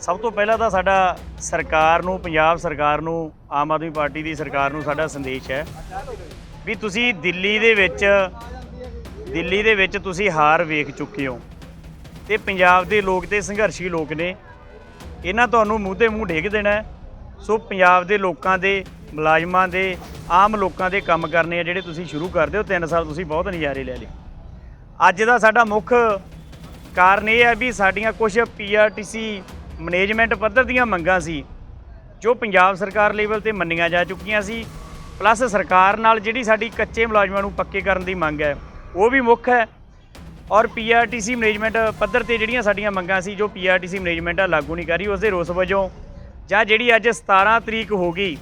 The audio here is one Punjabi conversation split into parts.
ਸਭ ਤੋਂ ਪਹਿਲਾਂ ਤਾਂ ਸਾਡਾ ਸਰਕਾਰ ਨੂੰ, ਪੰਜਾਬ ਸਰਕਾਰ ਨੂੰ, ਆਮ ਆਦਮੀ ਪਾਰਟੀ ਦੀ ਸਰਕਾਰ ਨੂੰ ਸਾਡਾ ਸੰਦੇਸ਼ ਹੈ ਵੀ ਤੁਸੀਂ ਦਿੱਲੀ ਦੇ ਵਿੱਚ, ਦਿੱਲੀ ਦੇ ਵਿੱਚ ਤੁਸੀਂ ਹਾਰ ਵੇਖ ਚੁੱਕੇ ਹੋ ਤੇ ਪੰਜਾਬ ਦੇ ਲੋਕ ਤੇ ਸੰਘਰਸ਼ੀ ਲੋਕ ਨੇ, ਇਹਨਾਂ ਤੁਹਾਨੂੰ ਮੂੰਹ ਤੇ ਮੂੰਹ ਢੇਕ ਦੇਣਾ ਸੋ ਪੰਜਾਬ ਦੇ ਲੋਕਾਂ ਦੇ, ਮੁਲਾਜ਼ਮਾਂ ਦੇ, ਆਮ ਲੋਕਾਂ ਦੇ ਕੰਮ ਕਰਨੇ ਆ ਜਿਹੜੇ ਤੁਸੀਂ ਸ਼ੁਰੂ ਕਰਦੇ ਹੋ 3 ਸਾਲ ਤੁਸੀਂ ਬਹੁਤ ਨਜ਼ਾਰੇ ਲੈ ਲਏ। ਅੱਜ ਦਾ ਸਾਡਾ ਮੁੱਖ ਕਾਰਨ ਇਹ ਹੈ ਵੀ ਸਾਡੀਆਂ ਕੁਝ ਪੀਆਰਟੀਸੀ ਮੈਨੇਜਮੈਂਟ ਪੱਧਰ ਦੀਆਂ ਮੰਗਾਂ ਸੀ, ਜੋ ਪੰਜਾਬ ਸਰਕਾਰ ਲੈਵਲ ਤੇ ਮੰਨੀਆਂ ਜਾ ਚੁੱਕੀਆਂ ਸੀ। ਪਲੱਸ ਸਰਕਾਰ ਨਾਲ ਜਿਹੜੀ ਸਾਡੀ ਕੱਚੇ ਮੁਲਾਜ਼ਮਾਂ ਨੂੰ ਪੱਕੇ ਕਰਨ ਦੀ ਮੰਗ ਹੈ, ਉਹ ਵੀ ਮੁੱਖ ਹੈ। ਔਰ ਪੀਆਰਟੀਸੀ ਮੈਨੇਜਮੈਂਟ ਪੱਧਰ ਤੇ ਜਿਹੜੀਆਂ ਸਾਡੀਆਂ ਮੰਗਾਂ ਸੀ, ਜੋ ਪੀਆਰਟੀਸੀ ਮੈਨੇਜਮੈਂਟ ਆ, ਲਾਗੂ ਨਹੀਂ ਕਰ ਰਹੀ ਉਸ ਦੇ ਰੋਸ ਵਜੋਂ ਜਾਂ ਜਿਹੜੀ ਅੱਜ 17 ਤਰੀਕ ਹੋ ਗਈ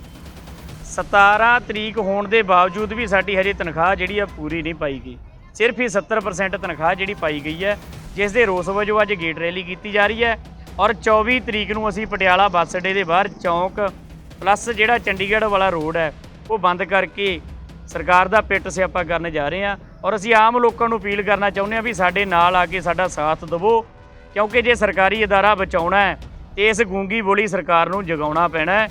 17 ਤਰੀਕ ਹੋਣ ਦੇ ਬਾਵਜੂਦ ਵੀ ਸਾਡੀ ਹਜੇ ਤਨਖਾਹ ਜਿਹੜੀ ਆ ਪੂਰੀ ਨਹੀਂ ਪਾਈ ਗਈ। ਸਿਰਫ ਹੀ 70% ਤਨਖਾਹ ਜਿਹੜੀ ਪਾਈ ਗਈ ਹੈ ਜਿਸ ਦੇ ਰੋਸ ਵਜੋਂ ਅੱਜ ਗੇਟ ਰੈਲੀ ਕੀਤੀ ਜਾ ਰਹੀ ਹੈ। ਔਰ 24 ਤਰੀਕ ਨੂੰ ਅਸੀਂ ਪਟਿਆਲਾ ਬੱਸ ਅੱਡੇ ਦੇ ਬਾਹਰ ਚੌਂਕ ਪਲੱਸ ਜਿਹੜਾ ਚੰਡੀਗੜ੍ਹ ਵਾਲਾ ਰੋਡ ਹੈ, ਉਹ ਬੰਦ ਕਰਕੇ ਸਰਕਾਰ ਦਾ ਪਿੱਟ ਸਿਆਪਾ ਕਰਨ ਜਾ ਰਹੇ ਹਾਂ ਔਰ ਅਸੀਂ ਆਮ ਲੋਕਾਂ ਨੂੰ ਅਪੀਲ ਕਰਨਾ ਚਾਹੁੰਦੇ ਹਾਂ ਵੀ ਸਾਡੇ ਨਾਲ ਆ ਕੇ ਸਾਡਾ ਸਾਥ ਦਿਵੋ, ਕਿਉਂਕਿ ਜੇ ਸਰਕਾਰੀ ਅਦਾਰਾ ਬਚਾਉਣਾ ਹੈ, ਤੇ ਇਸ ਗੂੰਗੀ ਬੋਲੀ ਸਰਕਾਰ ਨੂੰ ਜਗਾਉਣਾ ਪੈਣਾ ਹੈ।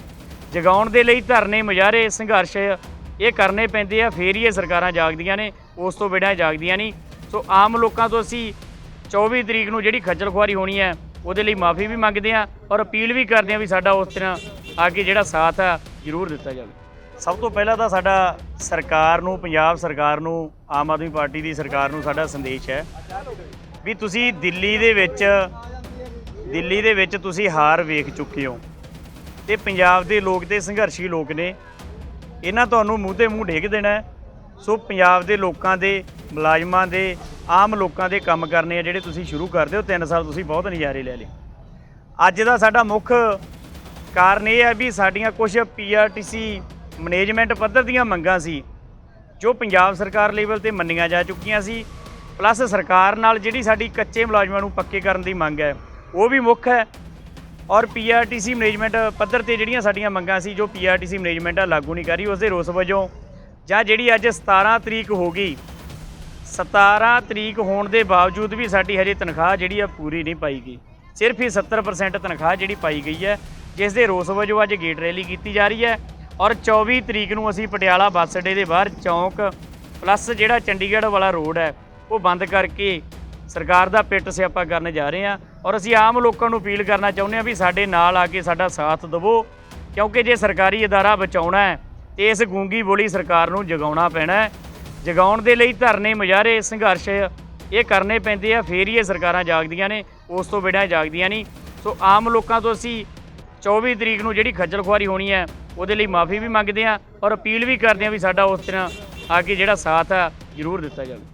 ਜਗਾਉਣ ਦੇ ਲਈ ਧਰਨੇ ਮੁਜ਼ਾਹਰੇ ਸੰਘਰਸ਼ ਇਹ ਕਰਨੇ ਪੈਂਦੇ ਆ, ਫੇਰ ਹੀ ਇਹ ਸਰਕਾਰਾਂ ਜਾਗਦੀਆਂ ਨੇ, ਉਸ ਤੋਂ ਬਿਨਾਂ ਜਾਗਦੀਆਂ ਨਹੀਂ। ਸੋ ਆਮ ਲੋਕਾਂ ਤੋਂ ਅਸੀਂ 24 ਤਰੀਕ ਨੂੰ ਜਿਹੜੀ ਖੱਜਲ ਖੁਆਰੀ ਹੋਣੀ ਹੈ ਉਹਦੇ ਲਈ ਮਾਫੀ ਵੀ ਮੰਗਦੇ ਆ ਔਰ ਅਪੀਲ ਵੀ ਕਰਦੇ ਆ ਵੀ ਸਾਡਾ ਉਸ ਤਰ੍ਹਾਂ ਆ ਕੇ ਜਿਹੜਾ ਸਾਥ ਆ, ਜ਼ਰੂਰ ਦਿੱਤਾ ਜਾਵੇ। ਸਭ ਤੋਂ ਪਹਿਲਾਂ ਤਾਂ ਸਾਡਾ ਸਰਕਾਰ ਨੂੰ, ਪੰਜਾਬ ਸਰਕਾਰ ਨੂੰ, ਆਮ ਆਦਮੀ ਪਾਰਟੀ ਦੀ ਸਰਕਾਰ ਨੂੰ ਸਾਡਾ ਸੰਦੇਸ਼ ਹੈ ਵੀ ਤੁਸੀਂ ਦਿੱਲੀ ਦੇ ਵਿੱਚ, ਦਿੱਲੀ ਦੇ ਵਿੱਚ ਤੁਸੀਂ ਹਾਰ ਵੇਖ ਚੁੱਕੇ ਹੋ ਤੇ ਪੰਜਾਬ ਦੇ ਲੋਕ ਤੇ ਸੰਘਰਸ਼ੀ ਲੋਕ ਨੇ, ਇਹਨਾਂ ਤੁਹਾਨੂੰ ਮੂੰਹ ਤੇ ਮੂੰਹ ਢੇਕ ਦੇਣਾ ਸੋ ਪੰਜਾਬ ਦੇ ਲੋਕਾਂ ਦੇ, ਮੁਲਾਜ਼ਮਾਂ ਦੇ, ਆਮ ਲੋਕਾਂ ਦੇ ਕੰਮ ਕਰਨੇ ਆ ਜਿਹੜੇ ਤੁਸੀਂ ਸ਼ੁਰੂ ਕਰਦੇ ਹੋ 3 ਸਾਲ ਤੁਸੀਂ ਬਹੁਤ ਨਜ਼ਾਰੇ ਲੈ ਲਏ। ਅੱਜ ਦਾ ਸਾਡਾ ਮੁੱਖ ਕਾਰਨ ਇਹ ਹੈ ਵੀ ਸਾਡੀਆਂ ਕੁਝ ਪੀਆਰਟੀਸੀ ਮੈਨੇਜਮੈਂਟ ਪੱਧਰ ਦੀਆਂ ਮੰਗਾਂ ਸੀ, ਜੋ ਪੰਜਾਬ ਸਰਕਾਰ ਲੈਵਲ ਤੇ ਮੰਨੀਆਂ ਜਾ ਚੁੱਕੀਆਂ ਸੀ ਪਲੱਸ ਸਰਕਾਰ ਨਾਲ ਜਿਹੜੀ ਸਾਡੀ ਕੱਚੇ ਮੁਲਾਜ਼ਮਾਂ ਨੂੰ ਪੱਕੇ ਕਰਨ ਦੀ ਮੰਗ ਹੈ, ਉਹ ਵੀ ਮੁੱਖ ਹੈ। ਔਰ ਪੀਆਰਟੀਸੀ ਮੈਨੇਜਮੈਂਟ ਪੱਧਰ ਤੇ ਜਿਹੜੀਆਂ ਸਾਡੀਆਂ ਮੰਗਾਂ ਸੀ, ਜੋ ਪੀਆਰਟੀਸੀ ਮੈਨੇਜਮੈਂਟ ਆ, ਲਾਗੂ ਨਹੀਂ ਕਰੀ ਰਹੀ ਉਸ ਦੇ ਰੋਸ ਵਜੋਂ ਜਾਂ ਜਿਹੜੀ ਅੱਜ 17 ਤਰੀਕ ਹੋ ਗਈ 17 ਤਰੀਕ ਹੋਣ ਦੇ ਬਾਵਜੂਦ ਵੀ ਸਾਡੀ ਹਜੇ ਤਨਖਾਹ ਜਿਹੜੀ ਆ ਪੂਰੀ ਨਹੀਂ ਪਾਈ ਗਈ। ਸਿਰਫ ਹੀ 70% ਤਨਖਾਹ ਜਿਹੜੀ ਪਾਈ ਗਈ ਹੈ, ਜਿਸ ਦੇ ਰੋਸ ਵਜੋਂ ਅੱਜ ਗੇਟ ਰੈਲੀ ਕੀਤੀ ਜਾ ਰਹੀ ਹੈ ਔਰ 24 ਤਰੀਕ ਨੂੰ ਅਸੀਂ ਪਟਿਆਲਾ ਬੱਸ ਅੱਡੇ ਦੇ ਬਾਹਰ ਚੌਂਕ ਪਲੱਸ ਜਿਹੜਾ ਚੰਡੀਗੜ੍ਹ ਵਾਲਾ ਰੋਡ ਹੈ, ਉਹ ਬੰਦ ਕਰਕੇ ਸਰਕਾਰ ਦਾ ਪਿੱਟ ਸਿਆਪਾ ਕਰਨ ਜਾ ਰਹੇ ਹਾਂ ਔਰ ਅਸੀਂ ਆਮ ਲੋਕਾਂ ਨੂੰ ਅਪੀਲ ਕਰਨਾ ਚਾਹੁੰਦੇ ਹਾਂ ਵੀ ਸਾਡੇ ਨਾਲ ਆ ਕੇ ਸਾਡਾ ਸਾਥ ਦਿਵੋ, ਕਿਉਂਕਿ ਜੇ ਸਰਕਾਰੀ ਅਦਾਰਾ ਬਚਾਉਣਾ ਹੈ ਇਸ ਗੂੰਗੀ ਬੋਲੀ ਸਰਕਾਰ ਨੂੰ ਜਗਾਉਣਾ ਪੈਣਾ ਹੈ। ਜਗਾਉਣ ਦੇ ਲਈ ਧਰਨੇ ਮੁਜ਼ਾਹਰੇ ਸੰਘਰਸ਼ ਇਹ ਕਰਨੇ ਪੈਂਦੇ ਆ, ਫੇਰ ਹੀ ਇਹ ਸਰਕਾਰਾਂ ਜਾਗਦੀਆਂ ਨੇ, ਉਸ ਤੋਂ ਬਿਨਾਂ ਜਾਗਦੀਆਂ ਨਹੀਂ। ਸੋ ਆਮ ਲੋਕਾਂ ਤੋਂ ਅਸੀਂ 24 ਤਰੀਕ ਨੂੰ ਜਿਹੜੀ ਖੱਜਲ ਖੁਆਰੀ ਹੋਣੀ ਹੈ, ਉਹਦੇ ਲਈ ਮਾਫੀ ਵੀ ਮੰਗਦੇ ਆ ਔਰ ਅਪੀਲ ਵੀ ਕਰਦੇ ਆ ਵੀ ਸਾਡਾ ਉਸ ਤਰ੍ਹਾਂ ਆ ਕੇ ਜਿਹੜਾ ਸਾਥ ਆ, ਜ਼ਰੂਰ ਦਿੱਤਾ ਜਾਵੇ।